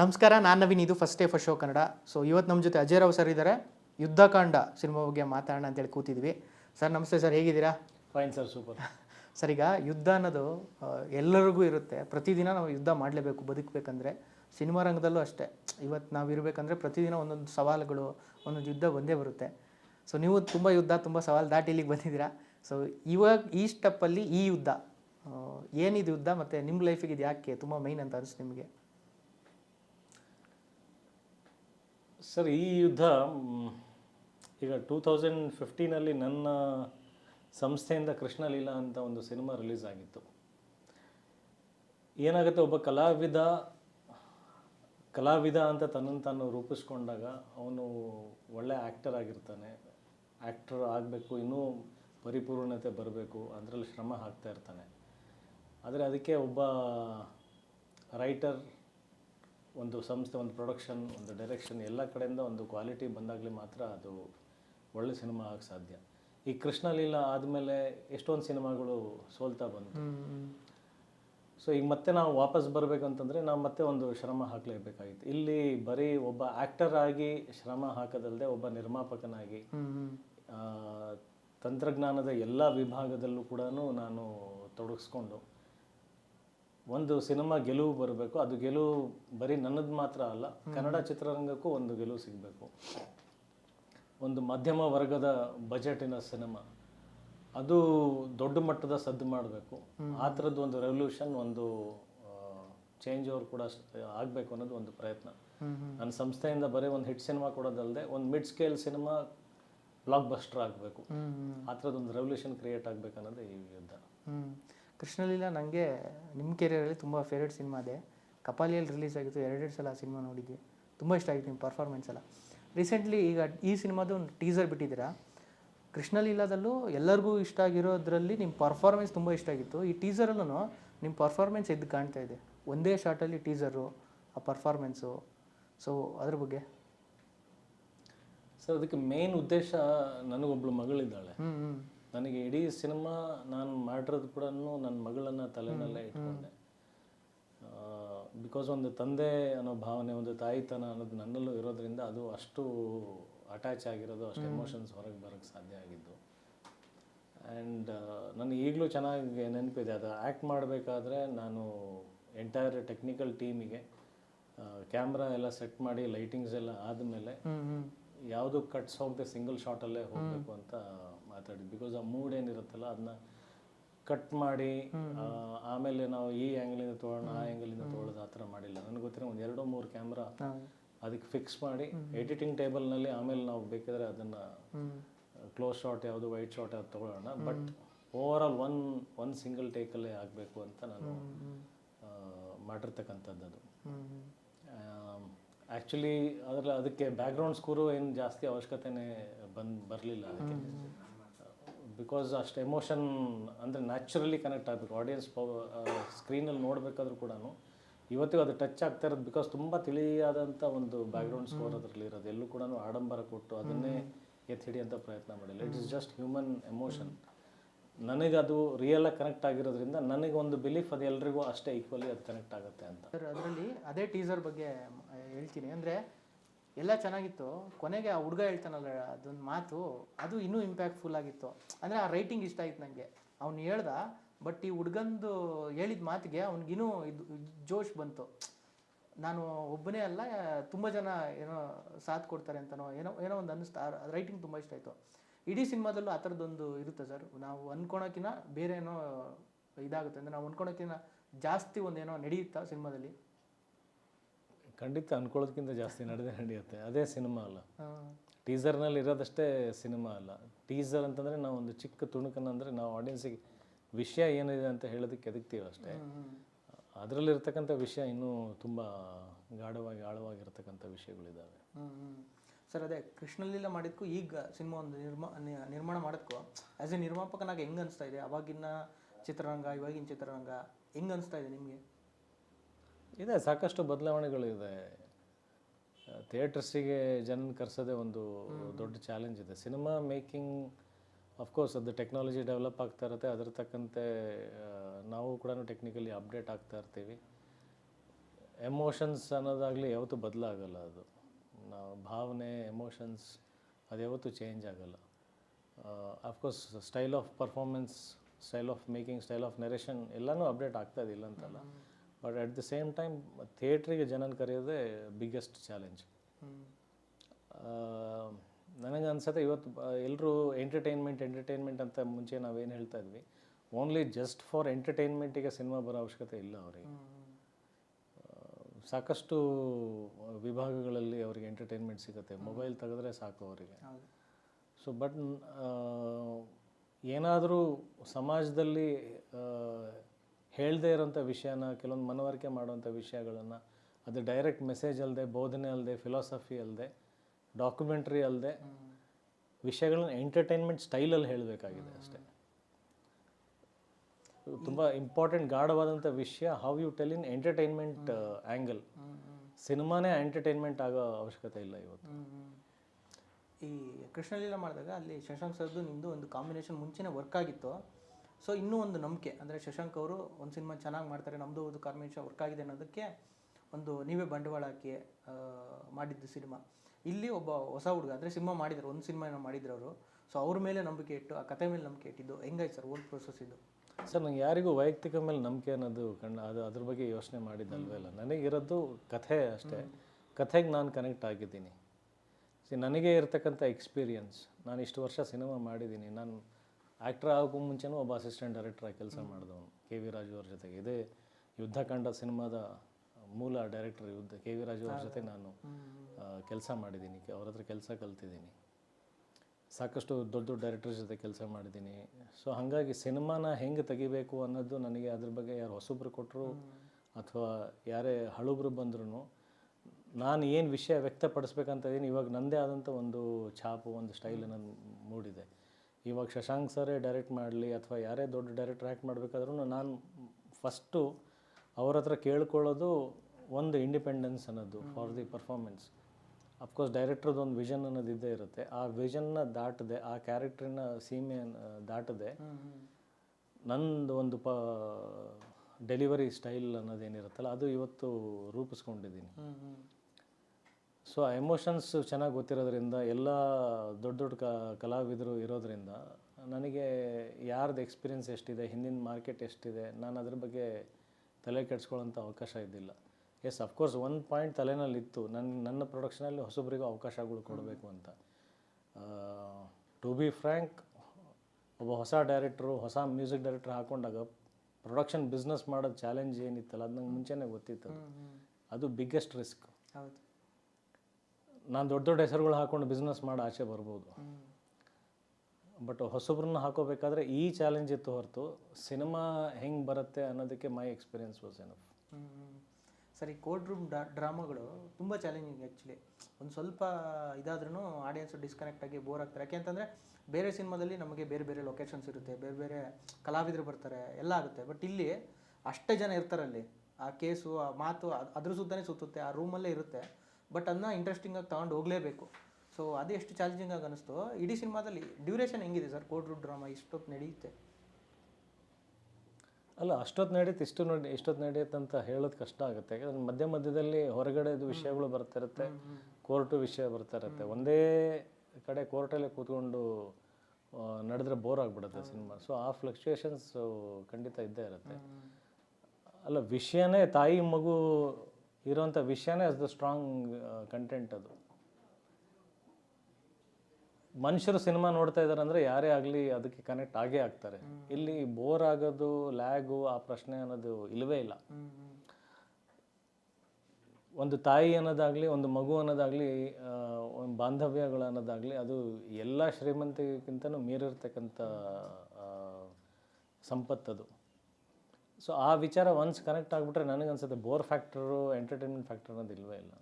ನಮಸ್ಕಾರ ನಾನು ನವೀನ್. ಇದು first day first show Kannada. So ಇವತ್ತು ನಮ್ಮ ಜೊತೆ ಅಜಯ್ ರಾವ್ ಸರ್ ಇದ್ದಾರೆ ಯುದ್ಧಕಾಂಡ ಸಿನಿಮಾ ಬಗ್ಗೆ ಮಾತಾಡೋಣ ಅಂತೇಳಿ ಕೂತಿದ್ವಿ. ಸರ್ ನಮಸ್ತೆ ಸರ್. ಹೇಗಿದ್ದೀರಾ? ಫೈನ್ ಸರ್ ಸೂಪರ್ ಸರ್ ಈಗ ಯುದ್ಧ ಅನ್ನೋದು ಎಲ್ಲರಿಗೂ ಇರುತ್ತೆ. ಪ್ರತಿದಿನ ನಾವು ಯುದ್ಧ ಮಾಡಲೇಬೇಕು ಬದುಕಬೇಕಂದ್ರೆ. ಸಿನಿಮಾ ರಂಗದಲ್ಲೂ ಅಷ್ಟೇ. ಇವತ್ತು ನಾವು ಇರಬೇಕಂದ್ರೆ ಪ್ರತಿದಿನ ಒಂದೊಂದು ಸವಾಲುಗಳು ಒಂದೊಂದು ಯುದ್ಧ ಬಂದೇ ಬರುತ್ತೆ. ಸೊ ನೀವು ತುಂಬ ಯುದ್ಧ ತುಂಬ ಸವಾಲು ದಾಟಿ ಇಲ್ಲಿಗೆ ಬಂದಿದ್ದೀರಾ. ಸೊ ಇವಾಗ ಈ ಸ್ಟೆಪ್ಪಲ್ಲಿ ಈ ಯುದ್ಧ ಏನಿದು ಯುದ್ಧ ಮತ್ತು ನಿಮ್ಮ ಲೈಫಿಗೆ ಇದು ಯಾಕೆ ತುಂಬ ಮೈನ್ ಅಂತ ಅನಿಸ್ತು ನಿಮಗೆ? ಸರ್, ಈ ಯುದ್ಧ ಈಗ ಟೂ ತೌಸಂಡ್ ಫಿಫ್ಟೀನಲ್ಲಿ ನನ್ನ ಸಂಸ್ಥೆಯಿಂದ ಕೃಷ್ಣ ಲೀಲಾ ಅಂತ ಒಂದು ಸಿನಿಮಾ ರಿಲೀಸ್ ಆಗಿತ್ತು. ಏನಾಗುತ್ತೆ, ಒಬ್ಬ ಕಲಾವಿದ ಕಲಾವಿದ ಅಂತ ತನ್ನನ್ನು ತಾನು ರೂಪಿಸ್ಕೊಂಡಾಗ ಅವನು ಒಳ್ಳೆ ಆ್ಯಕ್ಟರ್ ಆಗಿರ್ತಾನೆ. ಆ್ಯಕ್ಟರ್ ಆಗಬೇಕು, ಇನ್ನೂ ಪರಿಪೂರ್ಣತೆ ಬರಬೇಕು, ಅದರಲ್ಲಿ ಶ್ರಮ ಹಾಕ್ತಾ ಇರ್ತಾನೆ. ಆದರೆ ಅದಕ್ಕೆ ಒಬ್ಬ ರೈಟರ್ ಒಂದು ಸಂಸ್ಥೆ ಒಂದು ಪ್ರೊಡಕ್ಷನ್ ಒಂದು ಡೈರೆಕ್ಷನ್ ಎಲ್ಲ ಕಡೆಯಿಂದ ಒಂದು ಕ್ವಾಲಿಟಿ ಬಂದಾಗಲೇ ಮಾತ್ರ ಅದು ಒಳ್ಳೆ ಸಿನಿಮಾ ಆಗಕ್ಕೆ ಸಾಧ್ಯ. ಈ ಕೃಷ್ಣ ಲೀಲಾ ಆದಮೇಲೆ ಎಷ್ಟೊಂದು ಸಿನಿಮಾಗಳು ಸೋಲ್ತಾ ಬಂತು. ಸೊ ಈಗ ಮತ್ತೆ ನಾವು ವಾಪಸ್ ಬರಬೇಕಂತಂದರೆ ನಾವು ಮತ್ತೆ ಒಂದು ಶ್ರಮ ಹಾಕಲೇಬೇಕಾಗಿತ್ತು. ಇಲ್ಲಿ ಬರೀ ಒಬ್ಬ ಆ್ಯಕ್ಟರ್ ಆಗಿ ಶ್ರಮ ಹಾಕೋದಲ್ಲದೆ ಒಬ್ಬ ನಿರ್ಮಾಪಕನಾಗಿ ತಂತ್ರಜ್ಞಾನದ ಎಲ್ಲ ವಿಭಾಗದಲ್ಲೂ ಕೂಡ ನಾನು ತೊಡಗಿಸ್ಕೊಂಡು ಒಂದು ಸಿನಿಮಾ ಗೆಲುವು ಬರಬೇಕು ಅದು ಗೆಲುವು ಬರೀ ನನ್ನದು ಮಾತ್ರ ಅಲ್ಲ ಕನ್ನಡ ಚಿತ್ರರಂಗಕ್ಕೂ ಒಂದು ಗೆಲುವು ಸಿಗಬೇಕು. ಒಂದು ಮಧ್ಯಮ ವರ್ಗದ ಬಜೆಟಿನ ಸಿನಿಮಾ ಅದು ದೊಡ್ಡ ಮಟ್ಟದ ಸದ್ದು ಮಾಡಬೇಕು. ಆ ಥರದ್ದು ಒಂದು ರೆವಲ್ಯೂಷನ್ ಒಂದು ಚೇಂಜ್ ಓವರ್ ಕೂಡ ಆಗಬೇಕು ಅನ್ನೋದು ಒಂದು ಪ್ರಯತ್ನ. ನನ್ನ ಸಂಸ್ಥೆಯಿಂದ ಬರೀ ಒಂದು ಹಿಟ್ ಸಿನಿಮಾ ಕೊಡೋದಲ್ಲದೆ ಒಂದು mid scale cinema blockbuster ಆಗಬೇಕು ಆ ಥರದ್ದೊಂದು ರೆವಲ್ಯೂಷನ್ ಕ್ರಿಯೇಟ್ ಆಗಬೇಕು ಅನ್ನೋದೇ ಈ ಯುದ್ಧ. ಕೃಷ್ಣಲೀಲಾ ನನಗೆ ನಿಮ್ಮ ಕೆರಿಯರಲ್ಲಿ ತುಂಬ ಫೇವ್ರೇಟ್ ಸಿನಿಮಾ ಅದೇ. ಕಪಾಲಿಯಲ್ಲಿ ರಿಲೀಸ್ ಆಗಿತ್ತು ಎರಡೆರಡು ಸಲ ಸಿನಿಮಾ ನೋಡಿದ್ವಿ. ತುಂಬ ಇಷ್ಟ ಆಗಿತ್ತು ನಿಮ್ಮ ಪರ್ಫಾರ್ಮೆನ್ಸ್ ಎಲ್ಲ. ರೀಸೆಂಟ್ಲಿ ಈಗ ಈ ಸಿನಿಮಾದು ಒಂದು ಟೀಸರ್ ಬಿಟ್ಟಿದ್ದೀರಾ? ಕೃಷ್ಣಲೀಲಾದಲ್ಲೂ ಎಲ್ಲರಿಗೂ ಇಷ್ಟ ಆಗಿರೋದ್ರಲ್ಲಿ ನಿಮ್ಮ ಪರ್ಫಾರ್ಮೆನ್ಸ್ ತುಂಬ ಇಷ್ಟ ಆಗಿತ್ತು. ಈ ಟೀಸರಲ್ಲೂ ನಿಮ್ಮ ಪರ್ಫಾರ್ಮೆನ್ಸ್ ಎದ್ದು ಕಾಣ್ತಾ ಇದೆ. ಒಂದೇ ಶಾರ್ಟಲ್ಲಿ ಟೀಸರು ಆ ಪರ್ಫಾರ್ಮೆನ್ಸು ಸೊ ಅದ್ರ ಬಗ್ಗೆ? ಸರ್ ಅದಕ್ಕೆ ಮೇನ್ ಉದ್ದೇಶ ನನಗೊಬ್ಳು ಮಗಳಿದ್ದಾಳೆ. ಹ್ಞೂ ಹ್ಞೂ ನನಗೆ ಇಡೀ ಸಿನಿಮಾ ನಾನು ಮಾಡಿರೋದು ಕೂಡ ನನ್ನ ಮಗಳನ್ನ ತಲೆನಲ್ಲೇ ಇಟ್ಕೊಂಡೆ. ಬಿಕಾಸ್ ಒಂದು ತಂದೆ ಅನ್ನೋ ಭಾವನೆ ಒಂದು ತಾಯಿತನ ಅನ್ನೋದು ನನ್ನಲ್ಲೂ ಇರೋದ್ರಿಂದ ಅದು ಅಷ್ಟು ಅಟ್ಯಾಚ್ ಆಗಿರೋದು ಅಷ್ಟು ಎಮೋಷನ್ಸ್ ಹೊರಗೆ ಬರೋಕ್ಕೆ ಸಾಧ್ಯ ಆಗಿದ್ದು. ಆ್ಯಂಡ್ ನನಗೆ ಈಗಲೂ ಚೆನ್ನಾಗಿ ನೆನಪಿದೆ. ಅದು ಆ್ಯಕ್ಟ್ ಮಾಡಬೇಕಾದ್ರೆ ನಾನು ಎಂಟೈರ್ ಟೆಕ್ನಿಕಲ್ ಟೀಮಿಗೆ ಕ್ಯಾಮ್ರಾ ಎಲ್ಲ ಸೆಟ್ ಮಾಡಿ ಲೈಟಿಂಗ್ಸ್ ಎಲ್ಲ ಆದಮೇಲೆ ಯಾವುದು ಕಟ್ಸ್ ಹೋಗದೆ ಸಿಂಗಲ್ ಶಾಟಲ್ಲೇ ಹೋಗಬೇಕು ಅಂತ ಮಾತಾಡಿದ್ವಿ ಬಿಕಾಸ್ ಆ ಮೂಡ್ ಏನಿರುತ್ತಲ್ಲ ಅದನ್ನ ಕಟ್ ಮಾಡಿ ಆಮೇಲೆ ನಾವು ಈ ಆ್ಯಂಗಲಿಂದ ತೊಗೊಳ್ಳೋಣ ಆ ಆ್ಯಂಗಲಿಂದ ತೊಗೊಳೋದು ಆ ಥರ ಮಾಡಿಲ್ಲ. ನನಗೆ ಗೊತ್ತಿರೋ ಒಂದು ಎರಡು ಮೂರು ಕ್ಯಾಮ್ರಾ ಅದಕ್ಕೆ ಫಿಕ್ಸ್ ಮಾಡಿ ಎಡಿಟಿಂಗ್ ಟೇಬಲ್ನಲ್ಲಿ ಆಮೇಲೆ ನಾವು ಬೇಕಿದ್ರೆ ಅದನ್ನು ಕ್ಲೋಸ್ ಶಾಟ್ ಯಾವುದು ವೈಟ್ ಶಾಟ್ ಯಾವ್ದು ತೊಗೊಳ್ಳೋಣ. But overall one one single ಟೇಕಲ್ಲೇ ಆಗಬೇಕು ಅಂತ ನಾನು ಮಾಡಿರ್ತಕ್ಕಂಥದ್ದು ಅದು. ಆ್ಯಕ್ಚುಲಿ ಅದರಲ್ಲಿ ಅದಕ್ಕೆ ಬ್ಯಾಕ್ಗ್ರೌಂಡ್ ಸ್ಕೋರು ಏನು ಜಾಸ್ತಿ ಅವಶ್ಯಕತೆನೇ ಬಂದು ಬರಲಿಲ್ಲ ಅದಕ್ಕೆ. ಬಿಕಾಸ್ ಅಷ್ಟು ಎಮೋಷನ್ ಅಂದರೆ ನ್ಯಾಚುರಲಿ ಕನೆಕ್ಟ್ ಆಗಬೇಕು. ಆಡಿಯನ್ಸ್ ಸ್ಕ್ರೀನಲ್ಲಿ ನೋಡಬೇಕಾದ್ರೂ ಕೂಡ ಇವತ್ತಿಗೂ ಅದು ಟಚ್ ಆಗ್ತಾ ಇರೋದು ಬಿಕಾಸ್ ತುಂಬ ತಿಳಿಯಾದಂಥ ಒಂದು ಬ್ಯಾಕ್ಗ್ರೌಂಡ್ ಸ್ಕೋರ್ ಅದರಲ್ಲಿ ಇರೋದು. ಎಲ್ಲೂ ಕೂಡ ಆಡಂಬರ ಕೊಟ್ಟು ಅದನ್ನೇ ಎತ್ತಿ ಹಿಡಿಯೋಂಥ ಪ್ರಯತ್ನ ಮಾಡಿಲ್ಲ it is just human emotion ನನಗೆ ಅದು ರಿಯಲಾಗಿ ಕನೆಕ್ಟ್ ಆಗಿರೋದ್ರಿಂದ ನನಗೆ ಒಂದು ಬಿಲೀಫ್ ಅದು ಎಲ್ರಿಗೂ ಅಷ್ಟೇ ಈಕ್ವಲಿ ಅದು ಕನೆಕ್ಟ್ ಆಗುತ್ತೆ ಅಂತ. ಅದರಲ್ಲಿ ಅದೇ ಟೀಸರ್ ಬಗ್ಗೆ ಹೇಳ್ತೀನಿ. ಅಂದರೆ ಎಲ್ಲ ಚೆನ್ನಾಗಿತ್ತು. ಕೊನೆಗೆ ಆ ಹುಡುಗ ಹೇಳ್ತಾನಲ್ಲ ಅದೊಂದು ಮಾತು, ಅದು ಇನ್ನೂ ಇಂಪ್ಯಾಕ್ಟ್ಫುಲ್ ಆಗಿತ್ತು. ಅಂದರೆ ಆ ರೈಟಿಂಗ್ ಇಷ್ಟ ಆಯ್ತು ನನಗೆ ಅವ್ನು ಹೇಳ್ದ ಬಟ್ ಈ ಹುಡುಗಂದು ಹೇಳಿದ ಮಾತಿಗೆ ಅವ್ನಿಗಿನ್ನೂ ಇದು, ಜೋಶ್ ಬಂತು. ನಾನು ಒಬ್ಬನೇ ಅಲ್ಲ, ತುಂಬ ಜನ ಏನೋ ಸಾಥ್ ಕೊಡ್ತಾರೆ ಅಂತನೋ, ಏನೋ ಏನೋ ಒಂದು ಅನ್ನಿಸ್ತಾ. ರೈಟಿಂಗ್ ತುಂಬ ಇಷ್ಟ ಆಯಿತು. ಇಡೀ ಸಿನಿಮಾದಲ್ಲೂ ಆ ಥರದ್ದೊಂದು ಇರುತ್ತೆ ಸರ್. ನಾವು ಅಂದ್ಕೊಳಕ್ಕಿಂತ ಬೇರೆ ಏನೋ ಇದಾಗುತ್ತೆ. ಅಂದರೆ ನಾವು ಅಂದ್ಕೊಳಕ್ಕಿಂತ ಜಾಸ್ತಿ ಒಂದೇನೋ ನಡೆಯುತ್ತಾ ಸಿನಿಮಾದಲ್ಲಿ? ಖಂಡಿತ ಅನ್ಕೊಳ್ಳೋದಕ್ಕಿಂತ ಜಾಸ್ತಿ ನಡೆದೇ ನಡೆಯುತ್ತೆ. ಅದೇ ಸಿನಿಮಾ ಅಲ್ಲ. ಟೀಸರ್ನಲ್ಲಿ ಇರೋದಷ್ಟೇ ಸಿನಿಮಾ ಅಲ್ಲ. ಟೀಸರ್ ಅಂತಂದರೆ ನಾವು ಒಂದು ಚಿಕ್ಕ ತುಣುಕನ್ನು ಅಂದರೆ ನಾವು ಆಡಿಯನ್ಸಿಗೆ ವಿಷಯ ಏನಿದೆ ಅಂತ ಹೇಳೋದಕ್ಕೆ ಎದಕ್ತೀವಿ ಅಷ್ಟೇ. ಅದರಲ್ಲಿರ್ತಕ್ಕಂಥ ವಿಷಯ ಇನ್ನೂ ತುಂಬ ಗಾಢವಾಗಿ ಆಳವಾಗಿರ್ತಕ್ಕಂಥ ವಿಷಯಗಳಿದ್ದಾವೆ ಸರ್ ಅದೇ ಕೃಷ್ಣಲೀಲ ಮಾಡಿದ್ಕು ಈಗ ಸಿನಿಮಾ ಒಂದು ನಿರ್ಮಾ ನಿರ್ಮಾಣ ಮಾಡೋದಕ್ಕೂ ಆ್ಯಸ್ ಎ ನಿರ್ಮಾಪಕನಾಗ ಹೆಂಗೆ ಅನಿಸ್ತಾ ಇದೆ? ಅವಾಗಿನ ಚಿತ್ರರಂಗ ಇವಾಗಿನ ಚಿತ್ರರಂಗ ಹೆಂಗೆ ಅನಿಸ್ತಾ ಇದೆ ನಿಮಗೆ? ಇದೆ ಸಾಕಷ್ಟು ಬದಲಾವಣೆಗಳಿದೆ. ಥಿಯೇಟರ್ಸಿಗೆ ಜನ ಕರೆಸೋದೇ ಒಂದು ದೊಡ್ಡ ಚಾಲೆಂಜ್ ಇದೆ. ಸಿನಿಮಾ ಮೇಕಿಂಗ್ ಅಫ್ಕೋರ್ಸ್ ಅದು ಟೆಕ್ನಾಲಜಿ ಡೆವಲಪ್ ಆಗ್ತಾ ಇರುತ್ತೆ. ಅದರ ತಕ್ಕಂತೆ ನಾವು ಕೂಡ ಟೆಕ್ನಿಕಲಿ ಅಪ್ಡೇಟ್ ಆಗ್ತಾ ಇರ್ತೀವಿ. ಎಮೋಷನ್ಸ್ ಅನ್ನೋದಾಗಲಿ ಯಾವತ್ತೂ ಬದಲಾಗಲ್ಲ ಅದು. ನಾವು ಭಾವನೆ ಎಮೋಷನ್ಸ್ ಅದು ಯಾವತ್ತೂ ಚೇಂಜ್ ಆಗಲ್ಲ. Of course style of performance style of making style of narration ಎಲ್ಲನೂ ಅಪ್ಡೇಟ್ ಆಗ್ತಾ ಇಲ್ಲ ಅಂತಲ್ಲ but at the same time ಥಿಯೇಟ್ರಿಗೆ ಜನನ ಕರೆಯೋದೇ ಬಿಗ್ಗೆಸ್ಟ್ ಚಾಲೆಂಜ್ ನನಗೆ ಅನ್ಸುತ್ತೆ ಇವತ್ತು ಎಲ್ಲರೂ ಎಂಟರ್ಟೈನ್ಮೆಂಟ್ ಎಂಟರ್ಟೈನ್ಮೆಂಟ್ ಅಂತ ಮುಂಚೆ ನಾವೇನು ಹೇಳ್ತಾ ಇದ್ವಿ. ಓನ್ಲಿ ಜಸ್ಟ್ ಫಾರ್ ಎಂಟರ್ಟೈನ್ಮೆಂಟಿಗೆ ಸಿನಿಮಾ ಬರೋ ಅವಶ್ಯಕತೆ ಇಲ್ಲ ಅವರಿಗೆ. ಸಾಕಷ್ಟು ವಿಭಾಗಗಳಲ್ಲಿ ಅವರಿಗೆ ಎಂಟರ್ಟೈನ್ಮೆಂಟ್ ಸಿಗುತ್ತೆ. ಮೊಬೈಲ್ ತೆಗೆದ್ರೆ ಸಾಕು ಅವರಿಗೆ. ಸೊ ಬಟ್ ಏನಾದರೂ ಸಮಾಜದಲ್ಲಿ ಹೇಳದೇ ಇರೋಂಥ ವಿಷಯನ ಕೆಲವೊಂದು ಮನವರಿಕೆ ಮಾಡುವಂಥ ವಿಷಯಗಳನ್ನು ಅದು ಡೈರೆಕ್ಟ್ ಮೆಸೇಜ್ ಅಲ್ಲದೆ ಬೋಧನೆ ಅಲ್ಲದೆ ಫಿಲಾಸಫಿ ಅಲ್ಲದೆ ಡಾಕ್ಯುಮೆಂಟ್ರಿ ಅಲ್ಲದೆ ವಿಷಯಗಳನ್ನ ಎಂಟರ್ಟೈನ್ಮೆಂಟ್ ಸ್ಟೈಲಲ್ಲಿ ಹೇಳಬೇಕಾಗಿದೆ ಅಷ್ಟೇ. ತುಂಬ ಇಂಪಾರ್ಟೆಂಟ್ ಗಾಢವಾದಂಥ ವಿಷಯ how you tell in entertainment angle ಸಿನಿಮಾನೇ entertainment ಆಗೋ ಅವಶ್ಯಕತೆ ಇಲ್ಲ ಇವತ್ತು. ಈ ಕೃಷ್ಣಲೀಲ ಮಾಡಿದಾಗ ಅಲ್ಲಿ ಶಶಾಂಕ್ ಸರ್ದು ನಿಮ್ಮದು ಒಂದು ಕಾಂಬಿನೇಷನ್ ಮುಂಚೆನೇ ವರ್ಕ್ ಆಗಿತ್ತು. ಸೊ ಇನ್ನೂ ಒಂದು ನಂಬಿಕೆ ಅಂದರೆ ಶಶಾಂಕ್ ಅವರು ಒಂದು ಸಿನಿಮಾ ಚೆನ್ನಾಗಿ ಮಾಡ್ತಾರೆ ನಮ್ಮದು ಒಂದು ಕಾರ್ಮೇಶ ವರ್ಕ್ ಆಗಿದೆ ಅನ್ನೋದಕ್ಕೆ ಒಂದು ನೀವೇ ಬಂಡವಾಳ ಹಾಕಿ ಮಾಡಿದ್ದು ಸಿನಿಮಾ. ಇಲ್ಲಿ ಒಬ್ಬ ಹೊಸ ಹುಡುಗ ಅಂದರೆ ಸಿನಿಮಾ ಮಾಡಿದ್ರು ಒಂದು ಸಿನಿಮಾ ಏನೋ ಮಾಡಿದ್ರು ಅವರು. ಸೊ ಅವ್ರ ಮೇಲೆ ನಂಬಿಕೆ ಇಟ್ಟು ಆ ಕತೆ ಮೇಲೆ ನಂಬಿಕೆ ಇಟ್ಟಿದ್ದು ಹೆಂಗಾಯ್ತು ಸರ್ ಓಲ್ಡ್ ಪ್ರೊಸೆಸ್ ಇದು? ಸರ್ ನಂಗೆ ಯಾರಿಗೂ ವೈಯಕ್ತಿಕ ಮೇಲೆ ನಂಬಿಕೆ ಅನ್ನೋದು ಕಣ್ಣ ಅದು ಅದ್ರ ಬಗ್ಗೆ ಯೋಚನೆ ಮಾಡಿದ್ದಲ್ವೇ ಇಲ್ಲ. ನನಗಿರೋದು ಕಥೆ ಅಷ್ಟೇ. ಕಥೆಗೆ ನಾನು ಕನೆಕ್ಟ್ ಆಗಿದ್ದೀನಿ. ಸಿ ನನಗೆ ಇರ್ತಕ್ಕಂಥ ಎಕ್ಸ್ಪೀರಿಯನ್ಸ್ ನಾನು ಇಷ್ಟು ವರ್ಷ ಸಿನಿಮಾ ಮಾಡಿದ್ದೀನಿ. ನಾನು ಆ್ಯಕ್ಟ್ರ್ ಆಗೋಕ್ಕೂ ಮುಂಚೆನೂ ಒಬ್ಬ ಅಸಿಸ್ಟೆಂಟ್ ಡೈರೆಕ್ಟ್ರಾಗಿ ಕೆಲಸ ಮಾಡಿದವನು. ಕೆ ವಿ ರಾಜು ಅವ್ರ ಜೊತೆಗೆ. ಇದೇ ಯುದ್ಧಕಾಂಡ ಸಿನಿಮಾದ ಮೂಲ ಡೈರೆಕ್ಟರ್ ಯುದ್ಧ ಕೆ ವಿ ರಾಜು ಅವ್ರ ಜೊತೆ ನಾನು ಕೆಲಸ ಮಾಡಿದ್ದೀನಿ. ಅವ್ರ ಹತ್ರ ಕೆಲಸ ಕಲ್ತಿದ್ದೀನಿ. ಸಾಕಷ್ಟು ದೊಡ್ಡ ದೊಡ್ಡ ಡೈರೆಕ್ಟರ್ ಜೊತೆ ಕೆಲಸ ಮಾಡಿದ್ದೀನಿ. ಸೊ ಹಾಗಾಗಿ ಸಿನಿಮಾನ ಹೆಂಗೆ ತೆಗಿಬೇಕು ಅನ್ನೋದು ನನಗೆ ಅದ್ರ ಬಗ್ಗೆ ಯಾರು ಹೊಸಬ್ರು ಕೊಟ್ಟರು ಅಥವಾ ಯಾರೇ ಹಳುಬ್ರು ಬಂದ್ರೂ ನಾನು ಏನು ವಿಷಯ ವ್ಯಕ್ತಪಡಿಸ್ಬೇಕಂತ ಇದ್ದೀನಿ ಇವಾಗ ನನ್ನದೇ ಆದಂಥ ಒಂದು ಛಾಪು ಒಂದು ಸ್ಟೈಲ್ ನನ್ನ ಮೂಡಿದೆ. ಇವಾಗ ಶಶಾಂಕ್ ಸರೇ ಡೈರೆಕ್ಟ್ ಮಾಡಲಿ ಅಥವಾ ಯಾರೇ ದೊಡ್ಡ ಡೈರೆಕ್ಟರ್ ಆ್ಯಕ್ಟ್ ಮಾಡಬೇಕಾದ್ರೂ ನಾನು ಫಸ್ಟು ಅವ್ರ ಹತ್ರ ಕೇಳ್ಕೊಳ್ಳೋದು ಒಂದು ಇಂಡಿಪೆಂಡೆನ್ಸ್ ಅನ್ನೋದು for the performance of course ಡೈರೆಕ್ಟ್ರದ್ದು ಒಂದು ವಿಷನ್ ಅನ್ನೋದು ಇದ್ದೇ ಇರುತ್ತೆ. ಆ ವಿಷನ್ನ ದಾಟದೆ ಆ ಕ್ಯಾರೆಕ್ಟ್ರನ್ನ ಸೀಮೆಯನ್ನು ದಾಟದೆ ನಂದು ಒಂದು ಪ ಡೆಲಿವರಿ ಸ್ಟೈಲ್ ಅನ್ನೋದೇನಿರುತ್ತಲ್ಲ ಅದು ಇವತ್ತು ರೂಪಿಸ್ಕೊಂಡಿದ್ದೀನಿ. ಸೊ ಆ ಎಮೋಷನ್ಸ್ ಚೆನ್ನಾಗಿ ಗೊತ್ತಿರೋದ್ರಿಂದ ಎಲ್ಲ ದೊಡ್ಡ ದೊಡ್ಡ ಕ ಕಲಾವಿದರು ಇರೋದ್ರಿಂದ ನನಗೆ ಯಾರ್ದು ಎಕ್ಸ್ಪೀರಿಯನ್ಸ್ ಎಷ್ಟಿದೆ ಹಿಂದಿನ ಮಾರ್ಕೆಟ್ ಎಷ್ಟಿದೆ ನಾನು ಅದ್ರ ಬಗ್ಗೆ ತಲೆ ಕೆಡ್ಸ್ಕೊಳ್ಳೋಂಥ ಅವಕಾಶ ಇದ್ದಿಲ್ಲ. ಎಸ್ ಅಫ್ಕೋರ್ಸ್ ಒಂದು ಪಾಯಿಂಟ್ ತಲೆನಲ್ಲಿ ಇತ್ತು ನನ್ನ ನನ್ನ ಪ್ರೊಡಕ್ಷನಲ್ಲಿ ಹೊಸೊಬ್ಬರಿಗೂ ಅವಕಾಶಗಳು ಕೊಡಬೇಕು ಅಂತ. ಟು ಬಿ ಫ್ರ್ಯಾಂಕ್ ಒಬ್ಬ ಹೊಸ ಡೈರೆಕ್ಟ್ರು ಹೊಸ ಮ್ಯೂಸಿಕ್ ಡೈರೆಕ್ಟ್ರ್ ಹಾಕೊಂಡಾಗ ಪ್ರೊಡಕ್ಷನ್ ಬಿಸ್ನೆಸ್ ಮಾಡೋದು ಚಾಲೆಂಜ್ ಏನಿತ್ತಲ್ಲ ಅದು ನಂಗೆ ಮುಂಚೆನೇ ಗೊತ್ತಿತ್ತು ಅದು ಬಿಗ್ಗೆಸ್ಟ್ ರಿಸ್ಕ್ ಹೌದು. ನಾನು ದೊಡ್ಡ ದೊಡ್ಡ ಹೆಸರುಗಳು ಹಾಕೊಂಡು ಬಿಸ್ನೆಸ್ ಮಾಡೋ ಆಚೆ ಬರ್ಬೋದು. ಬಟ್ ಹೊಸಬ್ರನ್ನ ಹಾಕೋಬೇಕಾದ್ರೆ ಈ ಚಾಲೆಂಜ್ ಇತ್ತು ಹೊರತು ಸಿನಿಮಾ ಹೆಂಗೆ ಬರುತ್ತೆ ಅನ್ನೋದಕ್ಕೆ ಮೈ ಎಕ್ಸ್ಪೀರಿಯನ್ಸ್ ವಾಸ್ ಎನಫ್ ಸರಿ ಕೋರ್ಟ್ ರೂಮ್ ಡ್ರಾಮಾಗಳು ತುಂಬ ಚಾಲೆಂಜಿಂಗ್ ಆ್ಯಕ್ಚುಲಿ ಒಂದು ಸ್ವಲ್ಪ ಇದಾದ್ರೂ ಆಡಿಯನ್ಸು ಡಿಸ್ಕನೆಕ್ಟ್ ಆಗಿ ಬೋರ್ ಆಗ್ತಾರೆ. ಯಾಕೆ ಅಂತಂದರೆ ಬೇರೆ ಸಿನಿಮಾದಲ್ಲಿ ನಮಗೆ ಬೇರೆ ಬೇರೆ ಲೊಕೇಶನ್ಸ್ ಇರುತ್ತೆ, ಬೇರೆ ಬೇರೆ ಕಲಾವಿದರು ಬರ್ತಾರೆ, ಎಲ್ಲ ಆಗುತ್ತೆ. ಬಟ್ ಇಲ್ಲಿ ಅಷ್ಟೇ ಜನ ಇರ್ತಾರೆ ಅಲ್ಲಿ ಆ ಕೇಸು, ಆ ಮಾತು, ಅದ್- ಅದ್ರ ಸುತ್ತನೇ ಸುತ್ತುತ್ತೆ, ಆ ರೂಮಲ್ಲೇ ಇರುತ್ತೆ. ಬಟ್ ಅದನ್ನ ಇಂಟ್ರೆಸ್ಟಿಂಗಾಗಿ ತಗೊಂಡು ಹೋಗಲೇಬೇಕು. ಸೊ ಅದು ಎಷ್ಟು ಚಾಲೆಂಜಿಂಗ್ ಆಗಿ ಅನಿಸ್ತು ಇಡೀ ಸಿನಿಮಾದಲ್ಲಿ ಡ್ಯೂರೇಷನ್ ಹೆಂಗಿದೆ ಸರ್? ಕೋರ್ಟ್ ರೂಮ್ ಡ್ರಾಮಾ ಇಷ್ಟೊತ್ತು ನಡೆಯುತ್ತೆ. ಅಲ್ಲ ಅಷ್ಟೊತ್ತು ನಡೀತು ಇಷ್ಟು ನೋಡಿ ಇಷ್ಟೊತ್ತು ನಡೆಯುತ್ತೆ ಅಂತ ಹೇಳೋದು ಕಷ್ಟ ಆಗುತ್ತೆ. ಯಾಕಂದ್ರೆ ಮಧ್ಯ ಮಧ್ಯದಲ್ಲಿ ಹೊರಗಡೆದು ವಿಷಯಗಳು ಬರ್ತಾ ಇರುತ್ತೆ ಕೋರ್ಟು ವಿಷಯ ಬರ್ತಾ ಇರುತ್ತೆ ಒಂದೇ ಕಡೆ ಕೋರ್ಟಲ್ಲೇ ಕೂತ್ಕೊಂಡು ನಡೆದ್ರೆ ಬೋರ್ ಆಗಿಬಿಡುತ್ತೆ ಸಿನಿಮಾ. ಸೊ ಆ ಫ್ಲಕ್ಚುಯೇಷನ್ಸ್ ಖಂಡಿತ ಇದ್ದೇ ಇರುತ್ತೆ. ಅಲ್ಲ ವಿಷಯನೇ ತಾಯಿ ಮಗು ಇರೋಂಥ ವಿಷಯನೇ ಅದು ಸ್ಟ್ರಾಂಗ್ ಕಂಟೆಂಟ್ ಅದು. ಮನುಷ್ಯರು ಸಿನಿಮಾ ನೋಡ್ತಾ ಇದ್ದಾರೆ ಅಂದ್ರೆ ಯಾರೇ ಆಗಲಿ ಅದಕ್ಕೆ ಕನೆಕ್ಟ್ ಆಗೇ ಆಗ್ತಾರೆ. ಇಲ್ಲಿ ಬೋರ್ ಆಗೋದು ಲ್ಯಾಗು ಆ ಪ್ರಶ್ನೆ ಅನ್ನೋದು ಇಲ್ಲವೇ ಇಲ್ಲ. ಒಂದು ತಾಯಿ ಅನ್ನೋದಾಗಲಿ ಒಂದು ಮಗು ಅನ್ನೋದಾಗಲಿ ಒಂದು ಬಾಂಧವ್ಯಗಳು ಅನ್ನೋದಾಗಲಿ ಅದು ಎಲ್ಲ ಶ್ರೀಮಂತಿಗಿಂತನೂ ಮೀರಿರ್ತಕ್ಕಂಥ ಸಂಪತ್ತದು. ಸೊ ಆ ವಿಚಾರ ಒನ್ಸ್ ಕನೆಕ್ಟ್ ಆಗಿಬಿಟ್ರೆ ನನಗನ್ಸುತ್ತೆ ಬೋರ್ ಫ್ಯಾಕ್ಟರು ಎಂಟರ್ಟೈನ್ಮೆಂಟ್ ಫ್ಯಾಕ್ಟರ್ ಅನ್ನೋದು ಇಲ್ವೇ ಇಲ್ಲ.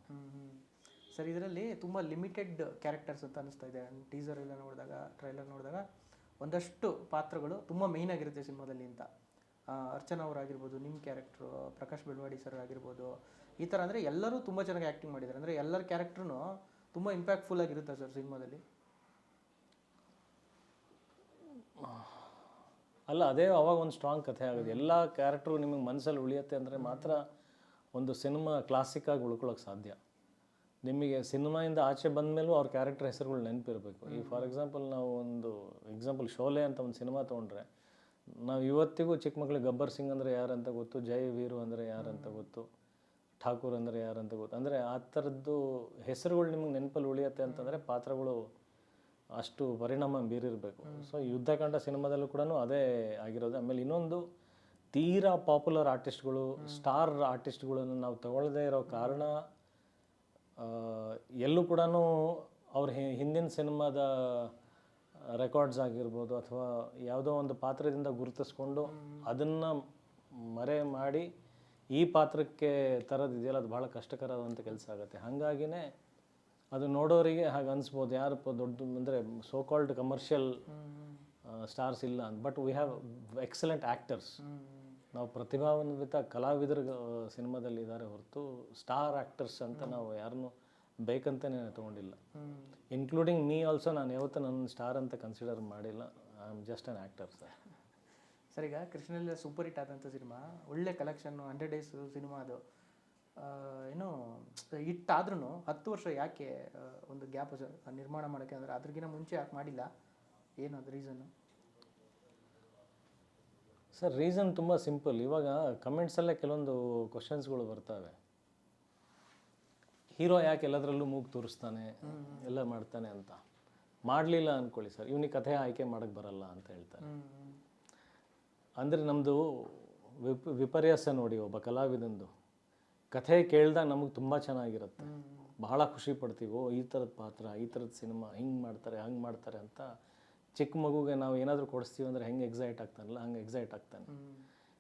ಸರ್, ಇದರಲ್ಲಿ ತುಂಬ ಲಿಮಿಟೆಡ್ ಕ್ಯಾರೆಕ್ಟರ್ಸ್ ಅಂತ ಅನಿಸ್ತಾ ಇದೆ. ಟೀಸರ್ ಎಲ್ಲ ನೋಡಿದಾಗ ಟ್ರೈಲರ್ ನೋಡಿದಾಗ ಒಂದಷ್ಟು ಪಾತ್ರಗಳು ತುಂಬ ಮೇಯ್ನ್ ಆಗಿರುತ್ತೆ ಸಿನಿಮಾದಲ್ಲಿ ಅಂತ. ಅರ್ಚನಾ ಅವರಾಗಿರ್ಬೋದು ನಿಮ್ಮ ಕ್ಯಾರೆಕ್ಟ್ರು ಪ್ರಕಾಶ್ ಬೆಳವಾಡಿ ಸರ್ ಆಗಿರ್ಬೋದು, ಈ ಥರ ಅಂದರೆ ಎಲ್ಲರೂ ತುಂಬ ಚೆನ್ನಾಗಿ ಆ್ಯಕ್ಟಿಂಗ್ ಮಾಡಿದ್ದಾರೆ. ಅಂದರೆ ಎಲ್ಲರ ಕ್ಯಾರೆಕ್ಟ್ರೂ ತುಂಬ ಇಂಪ್ಯಾಕ್ಟ್ಫುಲ್ ಆಗಿರುತ್ತೆ ಸರ್ ಸಿನಿಮಾದಲ್ಲಿ. ಅಲ್ಲ ಅದೇ ಅವಾಗ ಒಂದು ಸ್ಟ್ರಾಂಗ್ ಕಥೆ ಆಗೋದು. ಎಲ್ಲ ಕ್ಯಾರೆಕ್ಟ್ರು ನಿಮಗೆ ಮನಸ್ಸಲ್ಲಿ ಉಳಿಯುತ್ತೆ ಅಂದರೆ ಮಾತ್ರ ಒಂದು ಸಿನಿಮಾ ಕ್ಲಾಸಿಕ್ಕಾಗಿ ಉಳ್ಕೊಳ್ಳೋಕೆ ಸಾಧ್ಯ. ನಿಮಗೆ ಸಿನಿಮಾಯಿಂದ ಆಚೆ ಬಂದ ಮೇಲೂ ಅವ್ರ ಕ್ಯಾರೆಕ್ಟರ್ ಹೆಸರುಗಳು ನೆನಪಿರಬೇಕು. ಈ ಫಾರ್ ಎಕ್ಸಾಂಪಲ್ ನಾವು ಒಂದು ಎಕ್ಸಾಂಪಲ್ ಶೋಲೆ ಅಂತ ಒಂದು ಸಿನಿಮಾ ತೊಗೊಂಡ್ರೆ ನಾವು ಇವತ್ತಿಗೂ ಚಿಕ್ಕ ಮಕ್ಕಳಿಗೆ ಗಬ್ಬರ್ ಸಿಂಗ್ ಅಂದರೆ ಯಾರಂತ ಗೊತ್ತು ಜೈ ವೀರು ಅಂದರೆ ಯಾರಂತ ಗೊತ್ತು ಠಾಕೂರ್ ಅಂದರೆ ಯಾರಂತ ಗೊತ್ತು. ಅಂದರೆ ಆ ಥರದ್ದು ಹೆಸರುಗಳು ನಿಮಗೆ ನೆನಪಲ್ಲಿ ಉಳಿಯುತ್ತೆ ಅಂತಂದರೆ ಪಾತ್ರಗಳು ಅಷ್ಟು ಪರಿಣಾಮ ಬೀರಿರಬೇಕು. ಸೊ ಯುದ್ಧಕಾಂಡ ಸಿನಿಮಾದಲ್ಲೂ ಕೂಡ ಅದೇ ಆಗಿರೋದು. ಆಮೇಲೆ ಇನ್ನೊಂದು ತೀರಾ ಪಾಪ್ಯುಲರ್ ಆರ್ಟಿಸ್ಟ್ಗಳು ಸ್ಟಾರ್ ಆರ್ಟಿಸ್ಟ್ಗಳನ್ನು ನಾವು ತಗೊಳ್ಳದೇ ಇರೋ ಕಾರಣ ಎಲ್ಲೂ ಕೂಡ ಅವ್ರ ಹಿಂದಿನ ಸಿನಿಮಾದ ರೆಕಾರ್ಡ್ಸ್ ಆಗಿರ್ಬೋದು ಅಥವಾ ಯಾವುದೋ ಒಂದು ಪಾತ್ರದಿಂದ ಗುರುತಿಸ್ಕೊಂಡು ಅದನ್ನು ಮರೆ ಮಾಡಿ ಈ ಪಾತ್ರಕ್ಕೆ ತರೋದಿದೆಯಲ್ಲ ಅದು ಭಾಳ ಕಷ್ಟಕರವಾದಂಥ ಕೆಲಸ ಆಗುತ್ತೆ. ಹಾಗಾಗಿನೇ ಅದು ನೋಡೋರಿಗೆ ಹಾಗೆ ಅನಿಸ್ಬೋದು. ಯಾರು ದೊಡ್ಡ ಅಂದರೆ ಸೋ ಕಾಲ್ಡ್ ಕಮರ್ಷಿಯಲ್ ಸ್ಟಾರ್ಸ್ ಇಲ್ಲ ಅಂತ. But we have excellent actors ನಾವು ಪ್ರತಿಭಾನ್ವಿತ ಕಲಾವಿದರು ಸಿನಿಮಾದಲ್ಲಿ ಇದ್ದಾರೆ ಹೊರತು ಸ್ಟಾರ್ ಆ್ಯಕ್ಟರ್ಸ್ ಅಂತ ನಾವು ಯಾರನ್ನೂ ಬೇಕಂತಲೇ ತೊಗೊಂಡಿಲ್ಲ. ಇನ್ಕ್ಲೂಡಿಂಗ್ ಮೀ ಆಲ್ಸೋ ನಾನು ಯಾವತ್ತೂ ನನ್ನ ಸ್ಟಾರ್ ಅಂತ ಕನ್ಸಿಡರ್ ಮಾಡಿಲ್ಲ. I am just an actor sir sir ಈಗ ಕೃಷ್ಣಲ್ಲಿ ಸೂಪರ್ ಹಿಟ್ ಆದಂಥ ಸಿನಿಮಾ ಒಳ್ಳೆ ಕಲೆಕ್ಷನ್ನು ಹಂಡ್ರೆಡ್ ಡೇಸ್ ಸಿನಿಮಾ ಅದು. ಏನು ಇಟ್ಟಾದ್ರೂ ಹತ್ತು ವರ್ಷ ಯಾಕೆ ಒಂದು ಗ್ಯಾಪ್ ನಿರ್ಮಾಣ ಮಾಡೋಕ್ಕೆ ಅಂದರೆ ಅದ್ರಗಿನ ಮುಂಚೆ ಯಾಕೆ ಮಾಡಿಲ್ಲ? ಏನು ಅದು ರೀಸನ್ನು ಸರ್ ರೀಸನ್ ತುಂಬ ಸಿಂಪಲ್ ಇವಾಗ ಕಮೆಂಟ್ಸಲ್ಲೇ ಕೆಲವೊಂದು ಕ್ವಶನ್ಸ್ಗಳು ಬರ್ತವೆ. ಹೀರೋ ಯಾಕೆ ಎಲ್ಲದರಲ್ಲೂ ಮೂಗು ತೋರಿಸ್ತಾನೆ ಎಲ್ಲ ಮಾಡ್ತಾನೆ ಅಂತ. ಮಾಡಲಿಲ್ಲ ಅಂದ್ಕೊಳ್ಳಿ ಸರ್. ಇವನಿಗೆ ಕಥೆ ಆಯ್ಕೆ ಮಾಡೋಕ್ಕೆ ಬರಲ್ಲ ಅಂತ ಹೇಳ್ತಾರೆ. ಅಂದರೆ ನಮ್ಮದು ವಿಪ್ ವಿಪರ್ಯಾಸ ನೋಡಿ ಒಬ್ಬ ಕಲಾವಿದಂದು. ಕಥೆ ಕೇಳ್ದಾಗ ನಮಗೆ ತುಂಬ ಚೆನ್ನಾಗಿರುತ್ತೆ. ಬಹಳ ಖುಷಿ ಪಡ್ತೀವಿ ಓ ಈ ಥರದ ಪಾತ್ರ ಈ ಥರದ ಸಿನಿಮಾ ಹಿಂಗೆ ಮಾಡ್ತಾರೆ ಹಂಗೆ ಮಾಡ್ತಾರೆ ಅಂತ ಚಿಕ್ಕ ಮಗುಗೆ ನಾವು ಏನಾದರೂ ಕೊಡಿಸ್ತೀವಿ ಅಂದರೆ ಹೆಂಗೆ ಎಕ್ಸೈಟ್ ಆಗ್ತಾನಲ್ಲ ಹಂಗೆ ಎಕ್ಸೈಟ್ ಆಗ್ತಾನೆ.